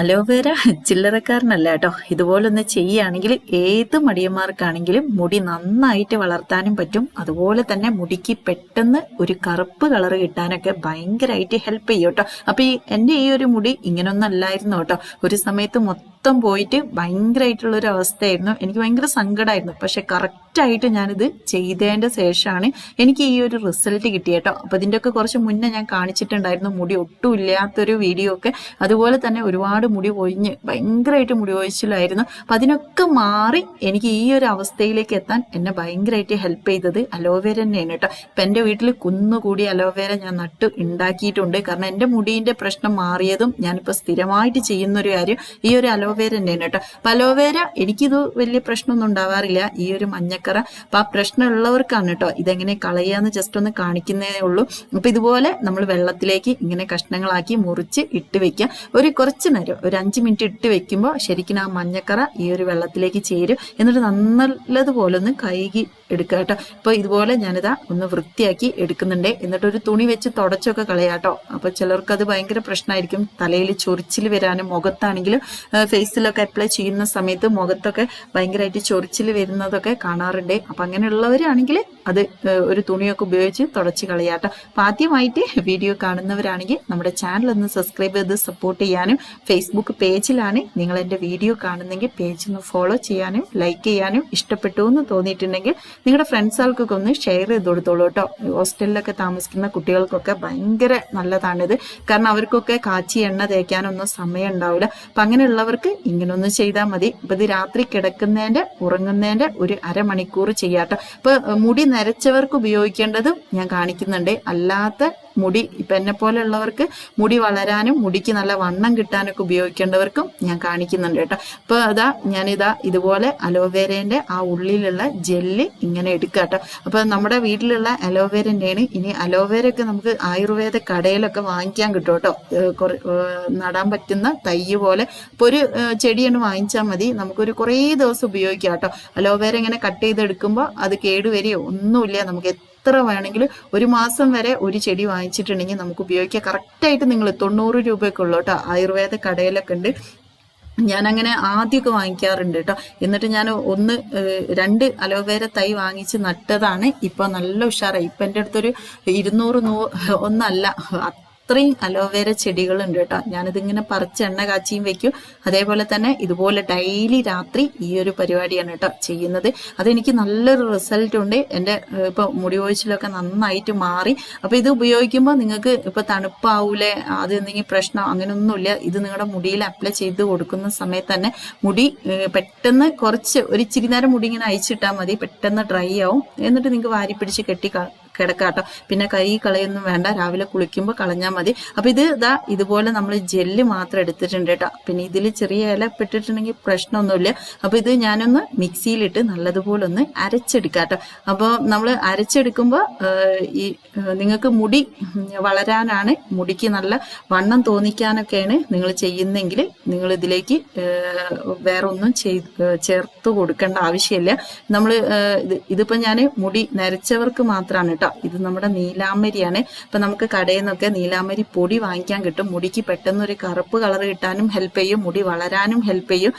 Aloe vera ചില്ലറക്കാരനല്ല കേട്ടോ. ഇതുപോലൊന്ന് ചെയ്യുകയാണെങ്കിൽ ഏത് മടിയന്മാർക്കാണെങ്കിലും മുടി നന്നായിട്ട് വളർത്താനും പറ്റും. അതുപോലെ തന്നെ മുടിക്ക് പെട്ടെന്ന് ഒരു കറുപ്പ് കളർ കിട്ടാനൊക്കെ ഭയങ്കരമായിട്ട് ഹെൽപ്പ് ചെയ്യും കേട്ടോ. അപ്പൊ ഈ എന്റെ ഈ ഒരു മുടി ഇങ്ങനൊന്നല്ലായിരുന്നു കേട്ടോ. ഒരു സമയത്ത് മൊത്തം പോയിട്ട് ഭയങ്കരമായിട്ടുള്ള ഒരു അവസ്ഥയായിരുന്നു എനിക്ക് ഭയങ്കര സങ്കടമായിരുന്നു പക്ഷെ കറക്റ്റായിട്ട് ഞാനിത് ചെയ്തതിന്റെ ശേഷമാണ് എനിക്ക് ഈ ഒരു റിസൾട്ട് കിട്ടിയട്ടോ. അപ്പൊ ഇതിന്റെയൊക്കെ കുറച്ച് മുന്നേ ഞാൻ കാണിച്ചിട്ടുണ്ടായിരുന്നു. മുടി ഒട്ടും ഇല്ലാത്തൊരു വീഡിയോ ഒക്കെ. അതുപോലെ തന്നെ ഒരുപാട് മുടി ഒഴിഞ്ഞ് ഭയങ്കരമായിട്ട് മുടി ഒഴിച്ചിലായിരുന്നു അപ്പൊ അതിനൊക്കെ മാറി എനിക്ക് ഈ ഒരു അവസ്ഥയിലേക്ക് എത്താൻ എന്നെ ഭയങ്കരമായിട്ട് ഹെൽപ്പ് ചെയ്തത് അലോവേര തന്നെയാണ് കേട്ടോ. ഇപ്പൊ എന്റെ വീട്ടിൽ കുന്നുകൂടി അലോവേര ഞാൻ നട്ട് ഉണ്ടാക്കിയിട്ടുണ്ട്. കാരണം എന്റെ മുടീന്റെ പ്രശ്നം മാറിയതും ഞാനിപ്പോൾ സ്ഥിരമായിട്ട് ചെയ്യുന്ന ഒരു കാര്യം ഈ ഒരു അലോവേര തന്നെയാണ് കേട്ടോ. പലോവേര എനിക്കിത് വലിയ പ്രശ്നമൊന്നും ഉണ്ടാവാറില്ല. ഈ ഒരു മഞ്ഞക്കറ. അപ്പൊ ആ പ്രശ്നമുള്ളവർക്കാണ് കേട്ടോ ഇതെങ്ങനെ കളയാന്ന് ജസ്റ്റ് ഒന്ന് കാണിക്കുന്നേ ഉള്ളൂ. അപ്പൊ ഇതുപോലെ നമ്മൾ വെള്ളത്തിലേക്ക് ഇങ്ങനെ കഷ്ണങ്ങളാക്കി മുറിച്ച് ഇട്ട് വെക്കുക. ഒരു കുറച്ച് നേരം ഒരു അഞ്ച് മിനിറ്റ് ഇട്ട് വെക്കുമ്പോൾ ശരിക്കും ആ മഞ്ഞക്കറ ഈ ഒരു വെള്ളത്തിലേക്ക് ചേരും. എന്നിട്ട് നല്ലതുപോലെ ഒന്ന് കഴുകി എടുക്കുക കേട്ടോ. അപ്പോൾ ഇതുപോലെ ഞാനിതാ ഒന്ന് വൃത്തിയാക്കി എടുക്കുന്നുണ്ട്. എന്നിട്ട് ഒരു തുണി വെച്ച് തുടച്ചൊക്കെ കളയാട്ടോ. അപ്പോൾ ചിലർക്ക് അത് ഭയങ്കര പ്രശ്നമായിരിക്കും. തലയിൽ ചൊറിച്ചിൽ വരാനും മുഖത്താണെങ്കിലും ഫേസിലൊക്കെ അപ്ലൈ ചെയ്യുന്ന സമയത്ത് മുഖത്തൊക്കെ ഭയങ്കരമായിട്ട് ചൊറിച്ചിൽ വരുന്നതൊക്കെ കാണാറുണ്ട്. അപ്പം അങ്ങനെയുള്ളവരാണെങ്കിൽ അത് ഒരു തുണിയൊക്കെ ഉപയോഗിച്ച് തുടച്ച് കളയാട്ടോ. അപ്പം ആദ്യമായിട്ട് വീഡിയോ കാണുന്നവരാണെങ്കിൽ നമ്മുടെ ചാനൽ ഒന്ന് സബ്സ്ക്രൈബ് ചെയ്ത് സപ്പോർട്ട് ചെയ്യാനും ഫേസ്ബുക്ക് പേജിലാണ് നിങ്ങൾ എന്റെ വീഡിയോ കാണുന്നെങ്കിൽ പേജ് ഒന്ന് ഫോളോ ചെയ്യാനും ലൈക്ക് ചെയ്യാനും ഇഷ്ടപ്പെട്ടു എന്ന് തോന്നിയിട്ടുണ്ടെങ്കിൽ നിങ്ങളുടെ ഫ്രണ്ട്സ് ആൾക്കൊക്കെ ഒന്ന് ഷെയർ ചെയ്ത് കൊടുത്തോളൂ കേട്ടോ. ഹോസ്റ്റലിലൊക്കെ താമസിക്കുന്ന കുട്ടികൾക്കൊക്കെ ഭയങ്കര നല്ലതാണിത്. കാരണം അവർക്കൊക്കെ കാച്ചി എണ്ണ തേക്കാനൊന്നും സമയം ഉണ്ടാവില്ല അപ്പം അങ്ങനെയുള്ളവർക്ക് ഇങ്ങനൊന്ന് ചെയ്താൽ മതി. ഇപ്പം ഇത് രാത്രി കിടക്കുന്നതിന്റെ ഉറങ്ങുന്നതിന്റെ ഒരു അരമണിക്കൂർ ചെയ്യാട്ടോ. അപ്പോൾ മുടി നരച്ചവർക്ക് ഉപയോഗിക്കേണ്ടതും ഞാൻ കാണിക്കുന്നുണ്ട്. അല്ലാത്ത മുടി ഇപ്പം എന്നെ പോലെയുള്ളവർക്ക് മുടി വളരാനും മുടിക്ക് നല്ല വണ്ണം കിട്ടാനൊക്കെ ഉപയോഗിക്കേണ്ടവർക്കും ഞാൻ കാണിക്കുന്നുണ്ട് കേട്ടോ. അപ്പോൾ അതാ ഞാനിതാ ഇതുപോലെ അലോവേരേന്റെ ആ ഉള്ളിലുള്ള ജെല്ല് ഇങ്ങനെ എടുക്കുക കേട്ടോ. അപ്പോൾ നമ്മുടെ വീട്ടിലുള്ള അലോവേരന്റെയാണ് ഇനി അലോവേര ഒക്കെ നമുക്ക് ആയുർവേദ കടയിലൊക്കെ വാങ്ങിക്കാൻ കിട്ടും കേട്ടോ. നടാൻ പറ്റുന്ന തൈ പോലെ. ഇപ്പോൾ ഒരു ചെടിയാണ് വാങ്ങിച്ചാൽ മതി. നമുക്കൊരു കുറേ ദിവസം ഉപയോഗിക്കാം കേട്ടോ. അലോവേര ഇങ്ങനെ കട്ട് ചെയ്തെടുക്കുമ്പോൾ അത് കേടുവരികയോ ഒന്നുമില്ല. നമുക്ക് എത്ര വേണമെങ്കിലും ഒരു മാസം വരെ ഒരു ചെടി വാങ്ങിച്ചിട്ടുണ്ടെങ്കിൽ നമുക്ക് ഉപയോഗിക്കാം. കറക്റ്റായിട്ട് നിങ്ങൾ തൊണ്ണൂറ് രൂപയൊക്കെ ഉള്ളൂ കേട്ടോ. ആയുർവേദ കടയിലൊക്കെ ഉണ്ട്. ഞാൻ അങ്ങനെ ആദ്യമൊക്കെ വാങ്ങിക്കാറുണ്ട് കേട്ടോ. എന്നിട്ട് ഞാൻ ഒന്ന് രണ്ട് അലോവേര തൈ വാങ്ങിച്ച് നട്ടതാണ്. ഇപ്പൊ നല്ല ഉഷാറായി. ഇപ്പൊ എന്റെ അടുത്തൊരു ഇരുന്നൂറ് നൂ ഒന്നല്ല അത്രയും അലോവേര ചെടികളുണ്ട് കേട്ടോ. ഞാനിതിങ്ങനെ പറിച്ച് എണ്ണ കാച്ചിയും വെക്കും. അതേപോലെ തന്നെ ഇതുപോലെ ഡെയിലി രാത്രി ഈ ഒരു പരിപാടിയാണ് കേട്ടോ ചെയ്യുന്നത്. അതെനിക്ക് നല്ലൊരു റിസൾട്ട് ഉണ്ട്. എന്റെ ഇപ്പോൾ ഇപ്പൊ മുടി ഒഴിച്ചിലൊക്കെ നന്നായിട്ട് മാറി. അപ്പോൾ ഇത് ഉപയോഗിക്കുമ്പോൾ നിങ്ങൾക്ക് ഇപ്പൊ തണുപ്പാവൂലേ അത് എന്തെങ്കിലും പ്രശ്നം അങ്ങനെയൊന്നുമില്ല ഇത് നിങ്ങളുടെ മുടിയിൽ അപ്ലൈ ചെയ്ത് കൊടുക്കുന്ന സമയത്ത് തന്നെ മുടി പെട്ടെന്ന് കുറച്ച് ഒരു ഇച്ചിരി നേരം മുടി ഇങ്ങനെ അയച്ചിട്ടാൽ മതി. പെട്ടെന്ന് ഡ്രൈ ആവും. എന്നിട്ട് നിങ്ങൾക്ക് വാരി പിടിച്ച് കെട്ടി കിടക്കാട്ടോ. പിന്നെ കൈ കളയൊന്നും വേണ്ട രാവിലെ കുളിക്കുമ്പോൾ കളഞ്ഞാൽ മതി. അപ്പോൾ ഇത് ഇതാ ഇതുപോലെ നമ്മൾ ജെല്ല് മാത്രം എടുത്തിട്ടുണ്ട് കേട്ടോ. പിന്നെ ഇതിൽ ചെറിയ ഇല പെട്ടിട്ടുണ്ടെങ്കിൽ പ്രശ്നമൊന്നുമില്ല. അപ്പോൾ ഇത് ഞാനൊന്ന് മിക്സിയിലിട്ട് നല്ലതുപോലെ ഒന്ന് അരച്ചെടുക്കാട്ടോ അപ്പോൾ നമ്മൾ അരച്ചെടുക്കുമ്പോൾ ഈ നിങ്ങൾക്ക് മുടി വളരാനാണ് മുടിക്ക് നല്ല വണ്ണം തോന്നിക്കാനൊക്കെയാണ് നിങ്ങൾ ചെയ്യുന്നെങ്കിൽ നിങ്ങൾ ഇതിലേക്ക് വേറെ ഒന്നും ചേർത്ത് കൊടുക്കേണ്ട ആവശ്യമില്ല. നമ്മൾ ഇത് ഇതിപ്പോൾ ഞാൻ മുടി നരച്ചവർക്ക് മാത്രമാണ് കേട്ടോ. ഇത് നമ്മുടെ നീലാമ്പരിയാണ് ഇപ്പം നമുക്ക് കടയിൽ നിന്നൊക്കെ നീലാമ്പരി പൊടി വാങ്ങിക്കാൻ കിട്ടും. മുടിക്ക് പെട്ടെന്ന് ഒരു കറുപ്പ് കളർ കിട്ടാനും ഹെൽപ്പ് ചെയ്യും. മുടി വളരാനും ഹെൽപ്പ് ചെയ്യും.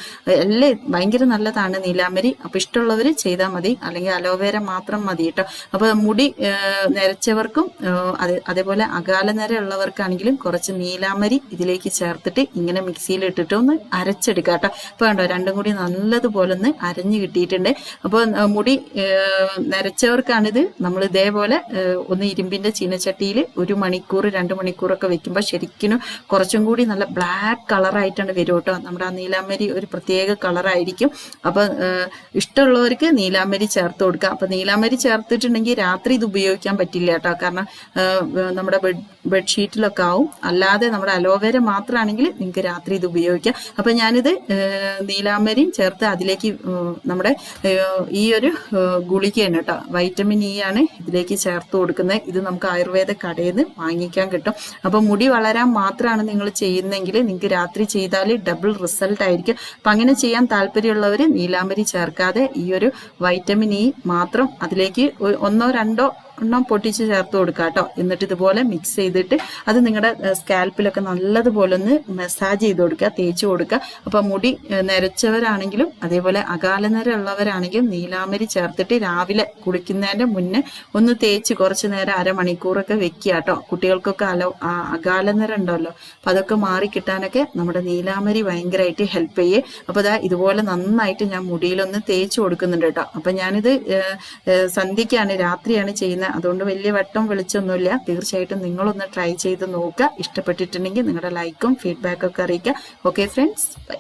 എല്ലാം ഭയങ്കര നല്ലതാണ് നീലാമ്പരി അപ്പം ഇഷ്ടമുള്ളവർ ചെയ്താൽ മതി. അല്ലെങ്കിൽ അലോവേര മാത്രം മതി കേട്ടോ. അപ്പോൾ മുടി നരച്ചവർക്കും അതേപോലെ അകാല നിര ഉള്ളവർക്കാണെങ്കിലും കുറച്ച് നീലാമരി ഇതിലേക്ക് ചേർത്തിട്ട് ഇങ്ങനെ മിക്സിയിൽ ഇട്ടിട്ട് ഒന്ന് അരച്ചെടുക്കുക കേട്ടോ. ഇപ്പൊ കണ്ടോ? രണ്ടും കൂടി നല്ലതുപോലെ ഒന്ന് അരഞ്ഞു കിട്ടിയിട്ടുണ്ട്. അപ്പോൾ മുടി നരച്ചവർക്കാണിത്. നമ്മൾ ഇതേപോലെ ഒന്ന് ഇരുമ്പിന്റെ ചീനച്ചട്ടിയിൽ ഒരു മണിക്കൂർ രണ്ട് മണിക്കൂറൊക്കെ വെക്കുമ്പോൾ ശരിക്കും കുറച്ചും കൂടി നല്ല ബ്ലാക്ക് കളറായിട്ടാണ് വരും കേട്ടോ നമ്മുടെ ആ നീലാമരി ഒരു പ്രത്യേക കളറായിരിക്കും അപ്പോൾ ഇഷ്ടമുള്ളവർക്ക് നീലാമരി ചേർത്ത് കൊടുക്കുക അപ്പോൾ നീലാമരി ചേർത്തിട്ടുണ്ടെങ്കിൽ രാത്രി ഇത് ഉപയോഗിക്കാൻ പറ്റില്ല കേട്ടോ. കാരണം നമ്മുടെ ബെഡ് ബെഡ്ഷീറ്റിലൊക്കെ ആവും. അല്ലാതെ നമ്മുടെ അലോവേര മാത്രമാണെങ്കിൽ നിങ്ങൾക്ക് രാത്രി ഇത് ഉപയോഗിക്കാം. അപ്പം ഞാനിത് നീലാമ്പരിയും ചേർത്ത് അതിലേക്ക് നമ്മുടെ ഈ ഒരു ഗുളികയാണ് കേട്ടോ. വൈറ്റമിൻ ഇ ആണ് ഇതിലേക്ക് ചേർത്ത് കൊടുക്കുന്നത് ഇത് നമുക്ക് ആയുർവേദ കടയിൽ നിന്ന് വാങ്ങിക്കാൻ കിട്ടും. അപ്പോൾ മുടി വളരാൻ മാത്രമാണ് നിങ്ങൾ ചെയ്യുന്നതെങ്കിൽ നിങ്ങൾക്ക് രാത്രി ചെയ്താൽ ഡബിൾ റിസൾട്ട് ആയിരിക്കും. അപ്പം അങ്ങനെ ചെയ്യാൻ താല്പര്യമുള്ളവർ നീലാമ്പരി ചേർക്കാതെ ഈ ഒരു വൈറ്റമിൻ ഇ മാത്രം അതിലേക്ക് ഒന്നോ രണ്ടോ എണ്ണം പൊട്ടിച്ച് ചേർത്ത് കൊടുക്കുക കേട്ടോ എന്നിട്ട് ഇതുപോലെ മിക്സ് ചെയ്തിട്ട് അത് നിങ്ങളുടെ സ്കാൽപ്പിലൊക്കെ നല്ലതുപോലെ ഒന്ന് മസാജ് ചെയ്ത് കൊടുക്കുക തേച്ച് കൊടുക്കുക അപ്പോൾ മുടി നിരച്ചവരാണെങ്കിലും അതേപോലെ അകാലനര ഉള്ളവരാണെങ്കിലും നീലാമരി ചേർത്തിട്ട് രാവിലെ കുളിക്കുന്നതിന്റെ മുന്നേ ഒന്ന് തേച്ച് കുറച്ച് നേരം അരമണിക്കൂറൊക്കെ വെക്കുക കേട്ടോ കുട്ടികൾക്കൊക്കെ അല ആ, അകാലനര ഉണ്ടല്ലോ അപ്പൊ അതൊക്കെ മാറി കിട്ടാനൊക്കെ നമ്മുടെ നീലാമരി ഭയങ്കരമായിട്ട് ഹെൽപ്പ് ചെയ്യേ. അപ്പൊ അതാ ഇതുപോലെ നന്നായിട്ട് ഞാൻ മുടിയിലൊന്ന് തേച്ച് കൊടുക്കുന്നുണ്ട് കേട്ടോ അപ്പൊ ഞാനിത് സന്ധ്യയ്ക്കാണ് രാത്രിയാണ് അതുകൊണ്ട് വലിയ വട്ടം വിളിച്ചൊന്നുമില്ല. തീർച്ചയായിട്ടും നിങ്ങളൊന്ന് ട്രൈ ചെയ്ത് നോക്കുക. ഇഷ്ടപ്പെട്ടിട്ടുണ്ടെങ്കിൽ നിങ്ങളുടെ ലൈക്കും ഫീഡ്ബാക്കും ഒക്കെ അറിയിക്കുക. Okay friends bye